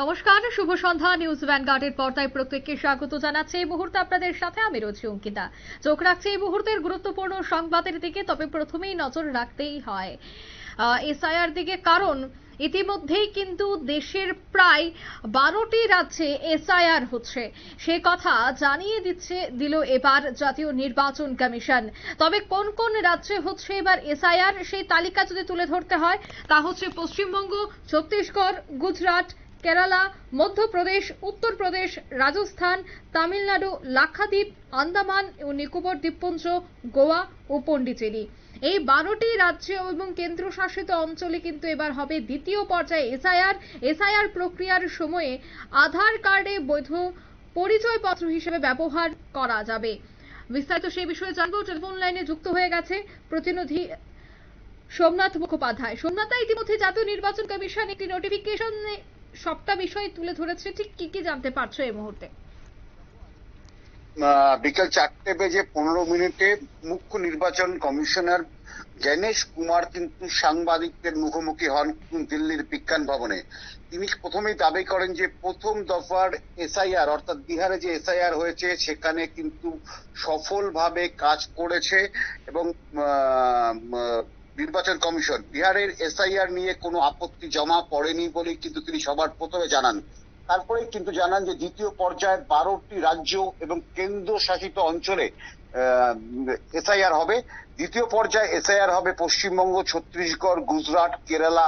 নমস্কার, শুভ সন্ধ্যা। নিউজ ভ্যানগার্ডের পর্দায় প্রত্যেককে স্বাগত জানাচ্ছি। এই মুহূর্তে আপনাদের সাথে আমি রয়েছি অঙ্কিতা। চোখ রাখছি এই মুহূর্তের গুরুত্বপূর্ণ সংবাদের দিকে, তবে প্রথমেই নজর রাখতেই হয় এসআইআর দিকে। কারণ ইতিমধ্যেই কিন্তু দেশের প্রায় বারোটি রাজ্যে এসআইআর হচ্ছে। সে কথা জানিয়ে দিচ্ছে, দিল এবার জাতীয় নির্বাচন কমিশন। তবে কোন কোন রাজ্যে হচ্ছে এবার এসআইআর, সেই তালিকা যদি তুলে ধরতে হয়, তা হচ্ছে পশ্চিমবঙ্গ, ছত্তিশগড়, গুজরাট কেরালা, মধ্যপ্রদেশ, উত্তরপ্রদেশ, রাজস্থান, তামিলনাড়ু, লাক্ষাদ্বীপ, আন্দামান ও নিকোবর দ্বীপপুঞ্জ, গোয়া ও পন্ডিচেরি এই বারোটি রাজ্য এবং কেন্দ্রশাসিত অঞ্চলে কিন্তু এবার হবে দ্বিতীয় পর্যায়ে এসআইআর। এসআইআর প্রক্রিয়ার সময়ে আধার কার্ডে বৈধ পরিচয়পত্র হিসেবে ব্যবহার করা যাবে। বিস্তারিত সেই বিষয়ে জানব। টেলিফোন লাইনে যুক্ত হয়ে গেছে প্রতিনিধি সোমনাথ মুখোপাধ্যায়। সোমনাথ ইতিমধ্যে জাতীয় নির্বাচন কমিশন একটি নোটিফিকেশন সবটা বিষয় তুলে ধরেছে, ঠিক কি কি জানতে পারছ এই মুহূর্তে? বিকেল চারটে বেজে পনেরো মিনিটে মুখ্য নির্বাচন কমিশনার জ্ঞানেশ কুমার কিন্তু সাংবাদিকদের মুখোমুখি হন দিল্লির বিজ্ঞান ভবনে। তিনি প্রথমেই দাবি করেন যে প্রথম দফার এসআইআর, অর্থাৎ বিহারে যে এসআইআর হয়েছে, সেখানে কিন্তু সফলভাবে কাজ করেছে এবং নির্বাচন কমিশন। বিহারের এসআইআর নিয়ে কোনো আপত্তি জমা পড়েনি বলে কিন্তু তিনি সবার প্রথমে জানান। তারপরে কিন্তু জানান যে দ্বিতীয় পর্যায়ে বারোটি রাজ্য এবং কেন্দ্র শাসিত অঞ্চলে এসআইআর হবে। দ্বিতীয় পর্যায়ে এসআইআর হবে পশ্চিমবঙ্গ, ছত্তিশগড়, গুজরাট, কেরালা,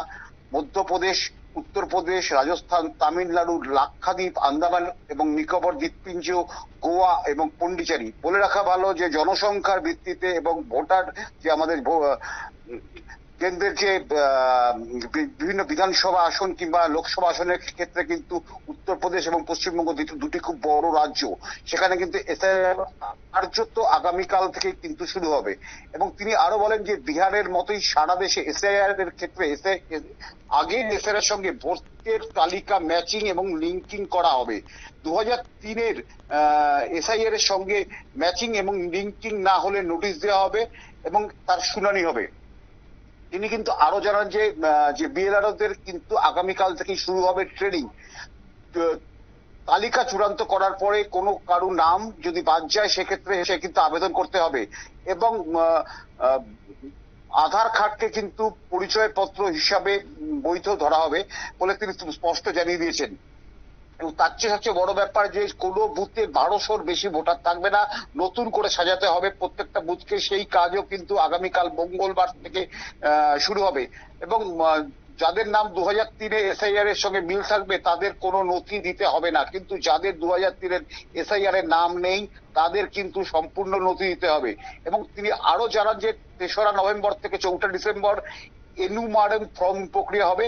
মধ্যপ্রদেশ উত্তরপ্রদেশ, রাজস্থান, তামিলনাড়ু, লাক্ষাদ্বীপ, আন্দামান এবং নিকোবর দ্বীপপুঞ্জ গোয়া এবং পন্ডিচেরি। বলে রাখা ভালো যে জনসংখ্যার ভিত্তিতে এবং ভোটার যে আমাদের কেন্দ্রের যে বিভিন্ন বিধানসভা আসন কিংবা লোকসভা আসনের ক্ষেত্রে কিন্তু উত্তরপ্রদেশ এবং পশ্চিমবঙ্গ দুটি- খুব বড় রাজ্য, সেখানে কিন্তু কার্যত আগামীকাল থেকে কিন্তু শুরু হবে। এবং তিনি আরও বলেন যে, বিহারের মতোই সারা দেশে এসআইআর এর ক্ষেত্রে আগের এসআইআর এর সঙ্গে ভোটের তালিকা ম্যাচিং এবং লিঙ্কিং করা হবে। দু হাজার তিনের এসআইআর এর সঙ্গে ম্যাচিং এবং লিঙ্কিং না হলে নোটিশ দেওয়া হবে এবং তার শুনানি হবে। তিনি কিন্তু আরও জানান যে যে বিএলআরওদের কিন্তু আগামীকাল থেকেই শুরু হবে ট্রেনিং। তালিকা চূড়ান্ত করার পরে কোনো কারও নাম যদি বাদ যায়, সেক্ষেত্রে সে কিন্তু আবেদন করতে হবে। এবং আধার কার্ডকে কিন্তু পরিচয়পত্র হিসাবে বৈধ ধরা হবে বলে তিনি স্পষ্ট জানিয়ে দিয়েছেন। তার চেয়ে সবচেয়ে বড় ব্যাপার যে কোনো বুথে বারোশোর বেশি ভোটার থাকবে না। নতুন করে সাজাতে হবে প্রত্যেকটা বুথকে, সেই কাজও কিন্তু আগামীকাল মঙ্গলবার থেকে শুরু হবে। এবং যাদের নাম দু হাজার তিনে এসআইআর এর সঙ্গে মিল থাকবে, তাদের কোনো নথি দিতে হবে না। কিন্তু যাদের দু হাজার তিনের এসআইআর এর নাম নেই, তাদের কিন্তু সম্পূর্ণ নথি দিতে হবে। এবং তিনি আরও জানান যে তেসরা নভেম্বর থেকে চৌঠা ডিসেম্বর এনুমারেন ফর্ম প্রক্রিয়া হবে।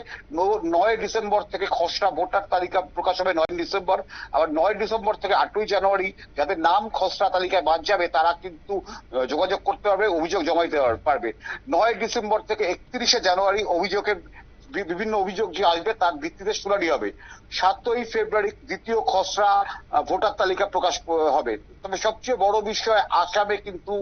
নয় ডিসেম্বর থেকে খসড়া ভোটার তালিকা প্রকাশ হবে নয় ডিসেম্বর। আবার নয় ডিসেম্বর থেকে আটই জানুয়ারি যাদের নাম খসড়া তালিকায় বাদ যাবে, তারা কিন্তু যোগাযোগ করতে পারবে, অভিযোগ জমা দিতে পারবে। নয় ডিসেম্বর থেকে একত্রিশে জানুয়ারি অভিযোগের বিভিন্ন অভিযোগ যে আসবে তার ভিত্তিতে শুনানি হবে। সাতই ফেব্রুয়ারি দ্বিতীয় খসড়া ভোটার তালিকা প্রকাশ হবে। তবে সবচেয়ে বড় বিষয়, আসামে কিন্তু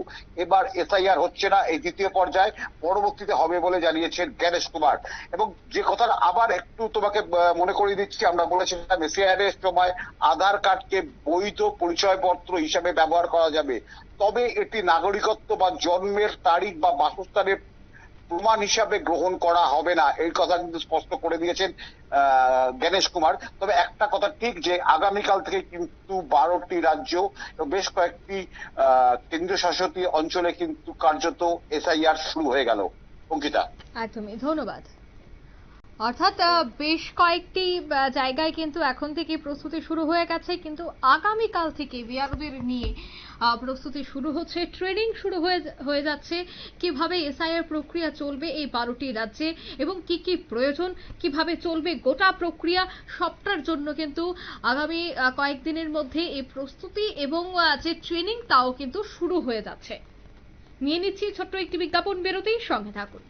এবার এসআইআর হচ্ছে না এই দ্বিতীয় পর্যায়ে। পরবর্তীতে হবে বলে জানিয়েছেন জ্ঞানেশ কুমার। এবং যে কথাটা আবার একটু তোমাকে মনে করিয়ে দিচ্ছি, আমরা বলেছিলাম এসআইআর এর সময় আধার কার্ডকে বৈধ পরিচয়পত্র হিসাবে ব্যবহার করা যাবে। তবে এটি নাগরিকত্ব বা জন্মের তারিখ বা বাসস্থানের প্রমাণ হিসাবে গ্রহণ করা হবে না। এই কথা কিন্তু স্পষ্ট করে দিয়েছেন জ্ঞানেশ কুমার। তবে একটা কথা ঠিক যে আগামীকাল থেকে কিন্তু বারোটি রাজ্য বেশ কয়েকটি কেন্দ্রশাসিত অঞ্চলে কিন্তু কার্যত এসআইআর শুরু হয়ে গেল। অঙ্কিতা। একদমই। ধন্যবাদ। অর্থাৎ বেশ কয়েকটি জায়গায় কিন্তু এখন থেকে প্রস্তুতি শুরু হয়ে গেছে, কিন্তু আগামীকাল থেকে বিআরওদের নিয়ে প্রস্তুতি শুরু হচ্ছে, ট্রেনিং শুরু হয়ে হয়ে যাচ্ছে, কীভাবে এসআইআর প্রক্রিয়া চলবে এই বারোটি রাজ্যে এবং কি কি প্রয়োজন, কীভাবে চলবে গোটা প্রক্রিয়া, সবটার জন্য কিন্তু আগামী কয়েকদিনের মধ্যে এই প্রস্তুতি এবং যে ট্রেনিং, তাও কিন্তু শুরু হয়ে যাচ্ছে। নিয়ে নিচ্ছি ছোট্ট একটি বিজ্ঞাপন বেরোতেই সঙ্গে থাকুন।